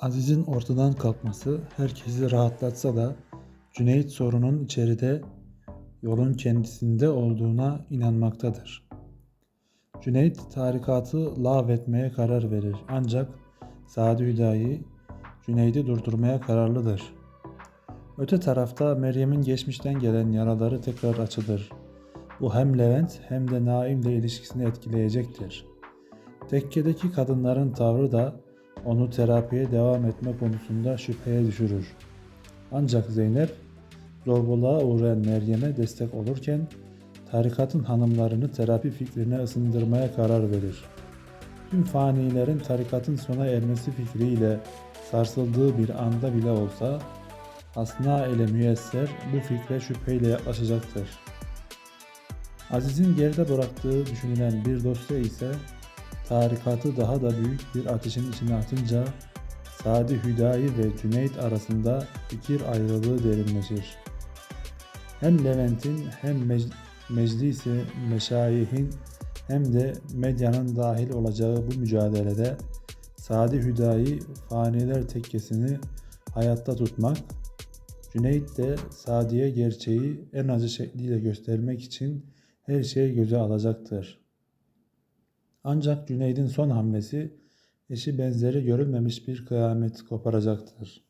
Aziz'in ortadan kalkması herkesi rahatlatsa da Cüneyt sorunun içeride yolun kendisinde olduğuna inanmaktadır. Cüneyt tarikatı lağvetmeye karar verir ancak Sadi Hüdayi Cüneyd'i durdurmaya kararlıdır. Öte tarafta Meryem'in geçmişten gelen yaraları tekrar açılır. Bu hem Levent hem de Naim'le ilişkisini etkileyecektir. Tekkedeki kadınların tavrı da onu terapiye devam etme konusunda şüpheye düşürür. Ancak Zeynep zorbalığa uğrayan Meryem'e destek olurken tarikatın hanımlarını terapi fikrine ısındırmaya karar verir. Tüm fanilerin tarikatın sona ermesi fikriyle sarsıldığı bir anda bile olsa Asna ile müyesser bu fikre şüpheyle yaklaşacaktır. Aziz'in geride bıraktığı düşünülen bir dosya ise tarikatı daha da büyük bir ateşin içine atınca Sadi Hüdayi ve Cüneyt arasında fikir ayrılığı derinleşir. Hem Levent'in hem mec- meclisi meşayihin hem de medyanın dahil olacağı bu mücadelede Sadi Hüdayi faniler tekkesini hayatta tutmak, Cüneyt de Sadi'ye gerçeği en acı şekliyle göstermek için her şeyi göze alacaktır. Ancak Cüneyd'in son hamlesi eşi benzeri görülmemiş bir kıyamet koparacaktır.